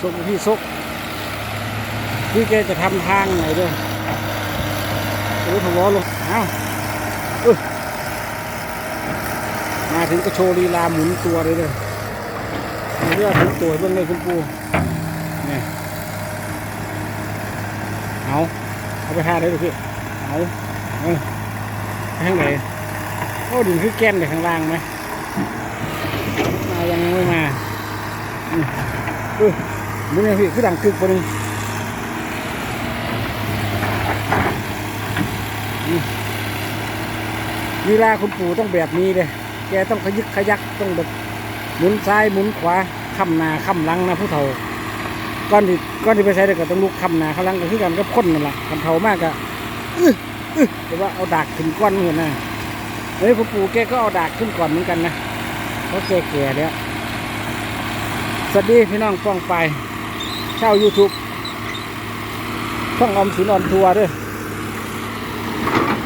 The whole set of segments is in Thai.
ซุกพี่ซุกพี่แกจะทำทางไหนด้วยโอ้ยผมบอลงเอ้าเอ้ยมาถึงก็โชว์ลีลาหมุนตัวเลยเลยเรื่องหมุนตัวเบื้องเลยคุณปูเนี่ยเอาเอาไปทาได้ดูพี่เอาเอาไปทางไหนโอ้ดินคือแก้นเลยข้างล่างไหมมายังไม่มาอือ มึงเนี่ยพี่คือดังกึกปนี่อืมลีลาคุณปู่ต้องแบบนี้เลย แกต้องขยึกขยักต้องแบบหมุนซ้ายหมุนขวาค้ำหนาค้ำหลังนะผู้เฒ่าก้อนที่ก้อนที่ไปใช้ได้ก็ต้องลุกคำหนาเขาลังก็คือกันก็พ่นนั่นแหละคันเทามากอื้ออื้อแต่ว่าเอาดากขึ้นก้อนเหมือนนะเฮ้ยพ่อปู่แกก็เอาดากขึ้นก่อนเหมือนกันนะเพราะแกแก่แล้วสวัสดีพี่น้องป้องไป ช่า YouTube ช่องอมสินออนทัวร์ด้วย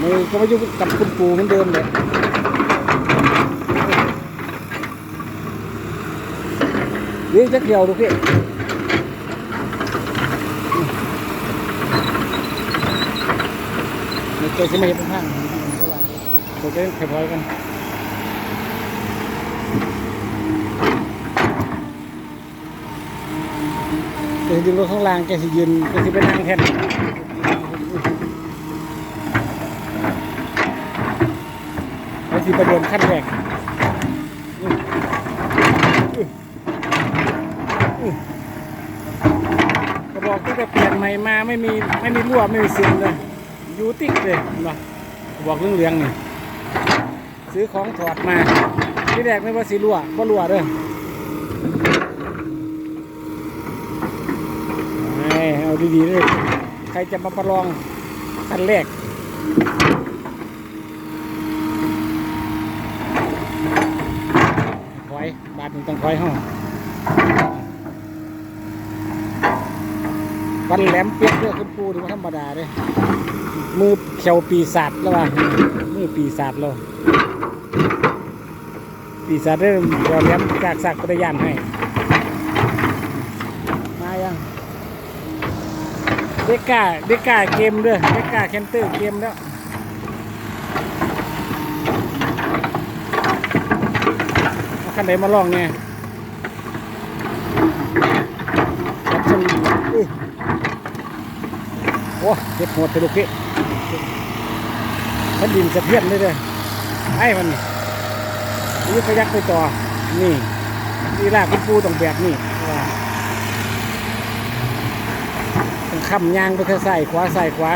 มือก็มาอยู่กับคุณปู่เหมือนเดิมเลยนี่จักเดียวดูพี่มีเกจะไม่เห็นข้างตัวเกแค่พอยกัน เดี๋ยวดึงรถข้างล่างแกสิยืนแกสิไปนั่งแทนแกสิไปเดินขั้นแรกกระบอกตั้งแต่เปลี่ยนใหม่มาไม่มีไม่มีรั่วไม่มีซึมเลยยูติกเลยเห็นะบอกเรื่องเลี้ยงนี่ซื้อของถอดมาที่แรกไม่ว่าสีรั่วก็รั่วเด้อ เอ้ยเอาดีๆเลยใครจะมาประลองคันแรกถอยบาทหนึ่งต้องถอยห้องวันแหลมเปียกเด้อคุณปูนี่ว่าธรรมดาเด้อมือเขียวปีศาจแล้วว่ะมือปีศาจเราปีศาจเริ่มเราเลี้ยงกากสักกระยานให้ มายัง เด็กกาเด็กกาเกมด้อเด็กกาแคนเตอร์เกมแล้วเอาคันไหนมาลองเนี่ยครับสวัสดีอุ้ยโอ้เจ็บหัวทะลุพี่พันดินสะเทือนเลยเลยไอ้มันนี่ขยักไปต่อ นี่นี่ลากคุณปูต้องแบบนี้ ว่าต้องคำยางไปเทางซ้ายขวาซ้ายขวา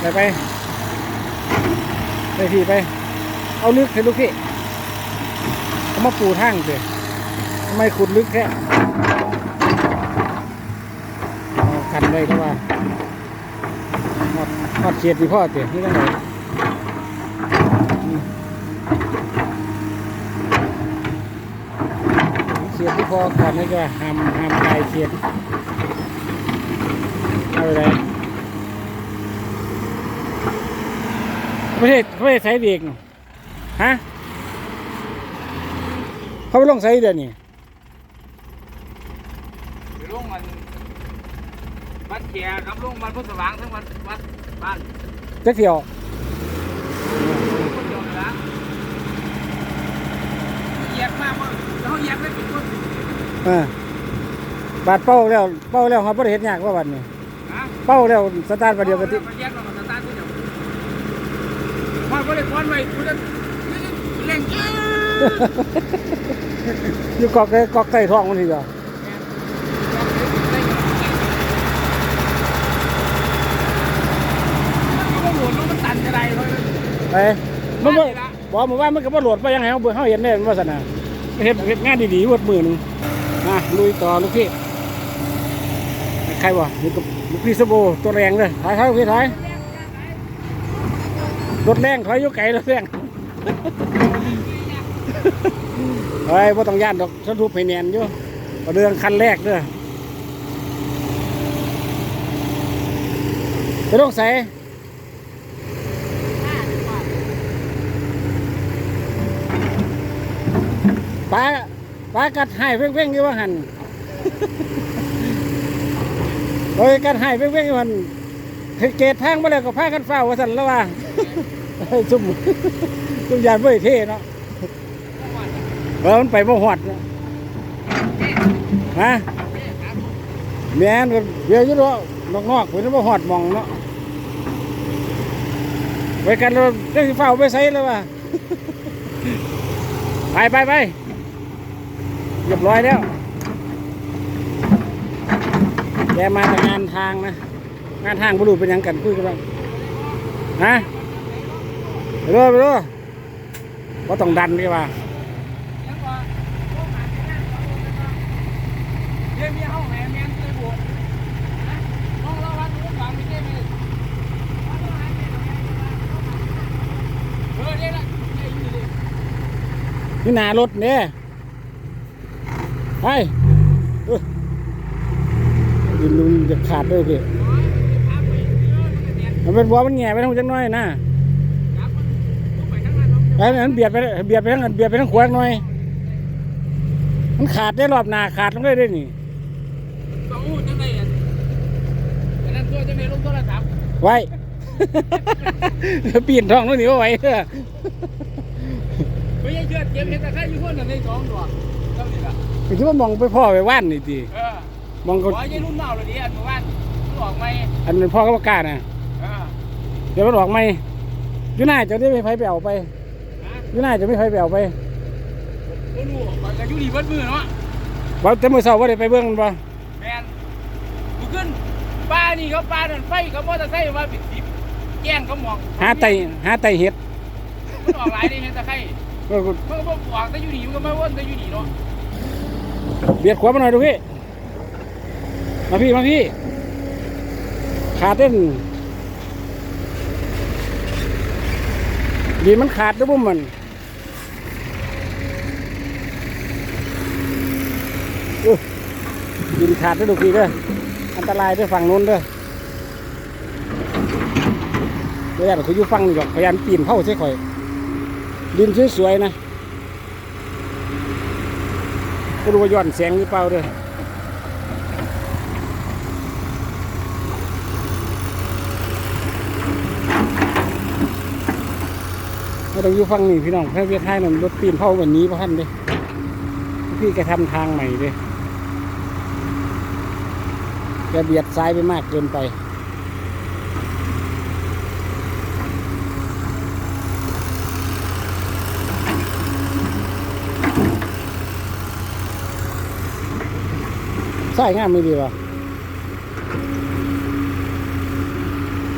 ไปไปไปพี่ไป เอาลึกให้ลูกพี่เอามาปูทางเถอะทำไมขุดลึกแค่ กันได้ก็ว่าหอดหอดเขียดที่พ่อเตะนี่ตั้ไหนอืมเขียดที่พ่อก่อนนี่ก็ห้ามห้ามตายเขียดเอาไปเลยไม่ใช่ไม่ใช่ใส่เบรกฮะเขาไปลงใส่เดี๋ยวนี้ไปลงมัน วัดแขกครับลงมันพุทธสว่างทั้งวัดวัดบ้านจะเที่ยวคนเดียวเลยละเหยียบมากมั้งแล้วเหยียบไม่ผิดคนเออบาดเป้าแล้วเป้าแล้วเขาบ่ได้เห็นยากว่าบัดนี้นะเป้าแล้วสตาร์ทประเดียวกันที่มันแยกเราสตาร์ทที่เดียวพอก็เลยควันไปคุณจะเร่งอยู่กอกไก่กอกไก่ท้องมันทีเดียว มันก็หมุนมันตันจะได้เลย ไปมันบ่บอกมาว่ามันก็บ่โหลดไปยังไงเขาเบิ่งเขาเห็นได้มันว่าสนะเฮ็ดเฮ็ดงานดีๆวดมือหนึงมาลุยต่อลูกพี่ใครวะอยู่กับลูกพี่สโบตัวแรงเลยถอยถอยลูกพี่ถอยรถแรงถอยอยู่ไกลรถแรงเฮ้ยบ่ต้องย่านดอกสรุปให้แนนอยู่ไประเดืองคันแรกเด้อไปต้องใส่ ปลาปลากัดให้เพ่งๆอยู่ว่าหันโอ้ยกัดให้เพ่งๆอยู่หันเกตทางมาแล้วก็พากันเฝ้าว่าสันแล้วว่าซุ่มซุ่มยานเว้ยเท่เนาะเออมันไปบ่หอดนะแม่นเดียวอยู่เนาะนอกๆเพิ่นบ่หอดมองเนาะไปกันเราเจ้าสิเฝ้าไปไสแล้วว่ะไปไปไป เรียบร้อยแล้วแกมาจากงานทางนะ งานทางบรูเป็นยังกันคุยกันบ้างฮะไปดูไปดูว่าต้องดันดีกว่าเดี๋ยมีห้องแหนมีเจ้าบวกนี่นารถเนี่ย ไปเอ้ยดินมันจะขาดด้วยพี่มันเป็นวัวมันแง่ไปทั้งจังน้อยนะไอ้นั้นเบียดไปเบียดไปทั้งเบียดไปทั้งขวางหน่อย มันขาดได้รอบหนาขาดลงได้ด้วยนี่สองหูจังเลยอะอันนั้นตัวจังเลยลงโทรศัพท์ไว้ปีนท้องนู่นนี่ว่าไหวเด้อไม่ใช่เชือดเก็บเห็ดตะไคร้อยู่คนหนึ่งในสองตัวเท่านี้ละ ไปคิดว่ามองไปพ่อไปว่านนี่ทีเออมองขก็อให้รุ่นเมาเลยดิอันว่ามันออกไหมอันนั้นพ่อก็ประกล้าศนะเออเดี๋ยวมันออกไหมอยู่หน้าจะได้ไม่ไผไปเอาไปฮะอยู่หน้าจะไม่ไผไปเอาไปบ่รู้ข่อยก็อยู่ดีเบิดมือเนาะบอกแต่มื่อเช้าว่าได้ไปเบื้องมันบ่แมนกูขึ้นป้านี่เขาป้านั่นไฟเขามอเตอร์ไซค์มาปิดสิบแย่งเขามองหาไตหาไตเห็ดมันออกหลายได้เห็นตะไคร้ก็มันก็บอกออกแต่อยู่นี่มันก็ไม่วนแต่อยู่นี่เนาะ เบียดขวามาหน่อยดูพี่ มาพี่ มาพี่ ขาดเต้นดีมันขาดด้วยบุ้มมันอุ๊ยดินขาดด้วยดูพี่เด้ออันตรายด้วยฝั่งนู้นเด้อเดี๋ยวเขาอยู่ฝั่งนี่หรอกพยายามปีนเข้าใช่ข่อย ดินสวยๆนะ ก็รู้ว่าย้อนแสงหรือเปล่าเด้อเราต้องอยู่ฝั่งนี้พี่น้องเพื่อเวียดไทยนั่นรถปีนเข้าวันนี้พ่อท่านเด้พี่แกทำทางใหม่เด้แกเบียดซ้ายไปมากเกินไป ใส่งามไม่ดีวะ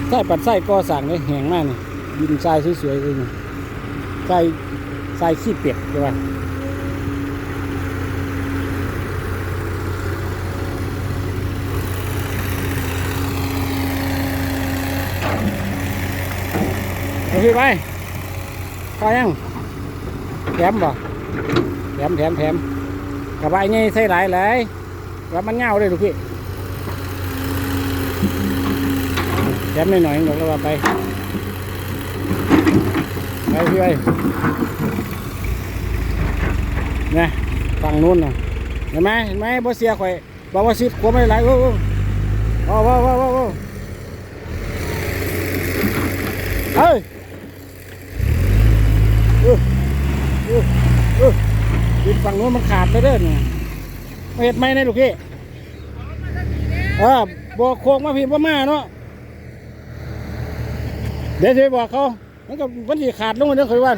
ใส่ปัดใส่ก่อสั่งเลยแหงมากนี่ดินทรายสวยๆเลยนี่ทรายทรายขี้เป็ดใช่ปะโอเคไปพอยังแถมบ่แถมแถมแถมกระบะไงใส่หลายหลย แล้วมันเงาเลยลูกพี่แถมหน่อยๆหน่อยวว่าไป ไปพี่ไปนะฝั่งนู้นนะเห็นไหมเห็นไหมบ่เสียข่อยบอกว่าซิดกลัวไม่ไหลโอ้โอ้โอ้โอ้โอ้โอ้โอ้เฮ้ยเออเออเออฝั่งนู้นมันขาดไปเด้อเนี่ย เห็ดไหมเนี่ยลูกพี่เออบอกโค้งมาพี่บ่มาเนาะเดี๋ยวจะไปบอกเขามันก็มันสิขาดลงมาเด้อเคยว่า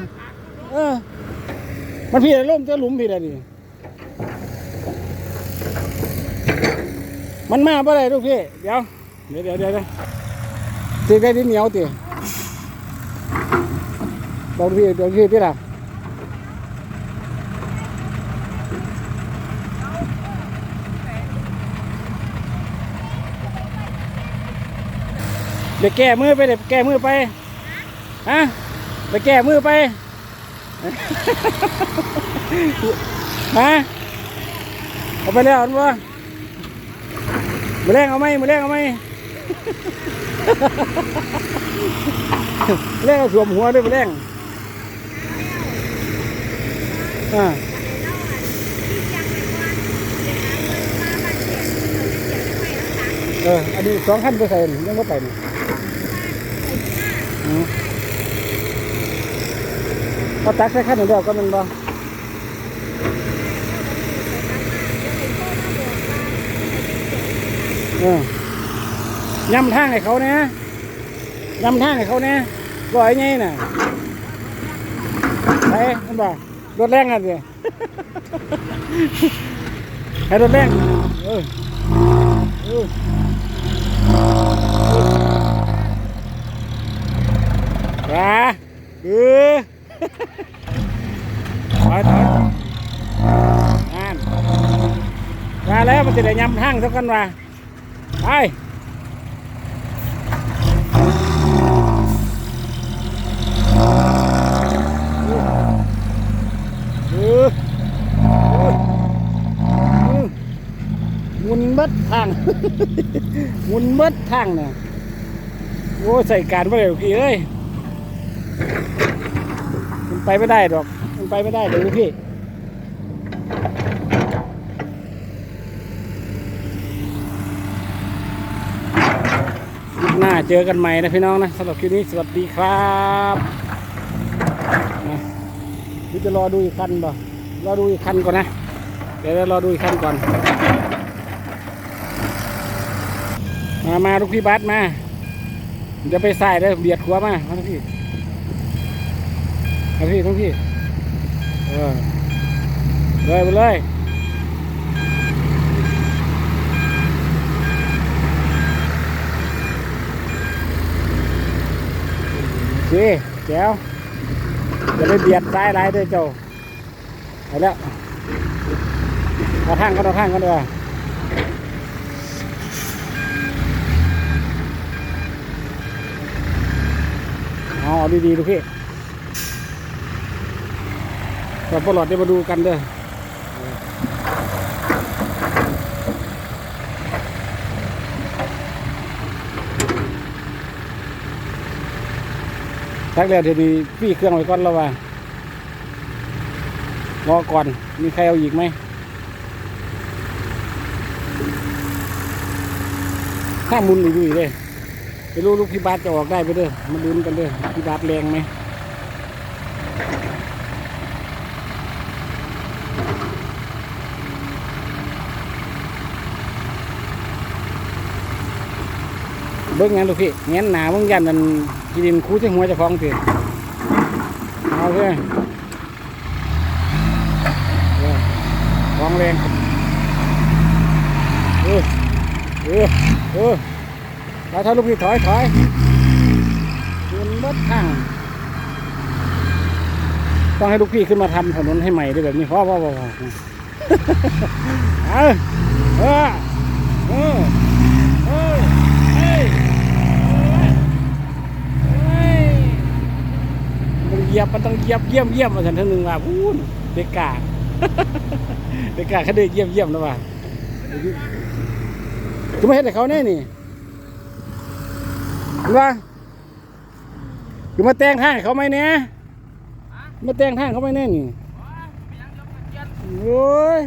เออ มันพี่ล่มจะหลุมพี่ได้ดิมันมาบ่ได้ลูกพี่เดี๋ยวเดี๋ยวเดี๋ยวเดี๋ยวเดี๋ยวตีได้ดินเหนียวตีบอกพี่เดี๋ยวพี่พี่ล่ะ เดี๋ยวแก้มือไปเดี๋ยวแก้มือไปฮะไปแก้มือไปฮะเอาไปแล้วอันบ่มือแรงเอาไหมมือแรงเอาไหมแรงเอาสวมหัวด้วยมือแรงอ่าเอออันนี้สองขั้นไปใส่นี่ยังไม่ไป นี่อืมพอตักใส่ขั้นหนึ่งเดียวก็มันบ่เออยำทางให้เขาเนี่ยยำทางให้เขาเนี่ยร้อยไงน่ะไปมันบอกรถแรงกันสิให้รถแรงเออเออจ้าเออ ถอยถอยนั่น มาแล้วมันจะได้ยำทางเท่ากันว่าไปเออเออเมุนเบิดทางมุนเบิดทางเนี่ยโอ้ใส่การไม่ได้หรอกพี่เอ้ยมันไปไม่ได้ดอกมันไปไม่ได้เดี๋ยวพี่ คลิปหน้า เจอกันใหม่นะพี่น้องนะสำหรับคลิปนี้สวัสดีครับนี่จะรอดูอีกคันบ่รอดูอีกคันก่อนนะ เดี๋ยวรอดูอีกคันก่อน มามาลูกพี่บัสมาจะไปใส่เลยเบียดขวามามาทั้งพี่มาพี่ทั้งพี่เออเลยไปเลย โอเคแก้วจะไปเบียดซ้ายไรเด้อเจ้าเอาแล้วเอาทางก็เอาทางก็ดีกว่าเอาเอาดีๆดูพี่เราปลอดได้มาดูกันเด้อ ทักแล้วเดี๋ยวนี้พี่เครื่องไว้ก่อนแล้วว่ารอก่อน มีใครเอาอีกไหมข้ามุนอยู่อีกเลย ไปรู้ลูกพี่บาสจะออกได้ไปเด้อมาลุ้นกันเด้อพี่บาสแรงไหม เบิ้งงานลูกพี่แงนหนาเบิ้งยันมันกินดินคูใส่หัวจะฟ้องตีเอาเถอะเออฟ้องแรงเออเออเออถอยถอยลูกพี่ถอยถอยมันเบิดทางต้องให้ลูกพี่ขึ้นมาทำถนนให้ใหม่ด้วยแบบนี้พ่อพ่อพ่อพ่อเอาเออเออเออเฮ้ยเฮ้ยมันเห ยียบมันต้องเยียบเยี่ยมเยี่ยมมาสันทั้งหนึ่งว่าพูนเด็กกาเด็กกาเขาเดินเยี่ยมเยี่ยมนะว่าจะไม่เห็นแต่เขาแน่นี่เห็นปะคือมาแต่งทางเขาไหมเนี่ยมาแต่งทางเขาไหมเนี่ยนี่โอ้ย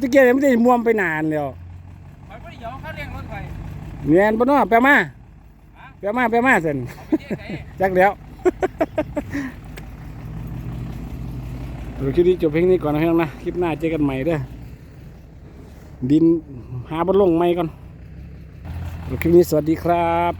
ตะเกียบมันจะม่วมไปนานแล้วไปบ่ได้ยอมเขาเลี้ยงรถไปเงียนปะเนาะแปลมาแปลมาแปลมาสินเอาไปเจ๊ไหนจักแล้ว ดูคลิปนี้จบเพลงนี้ก่อนนะพี่น้องนะคลิปหน้าเจอกันใหม่เด้อดินหาบนลงใหม่ก่อนคลิปนี้สวัสดีครับ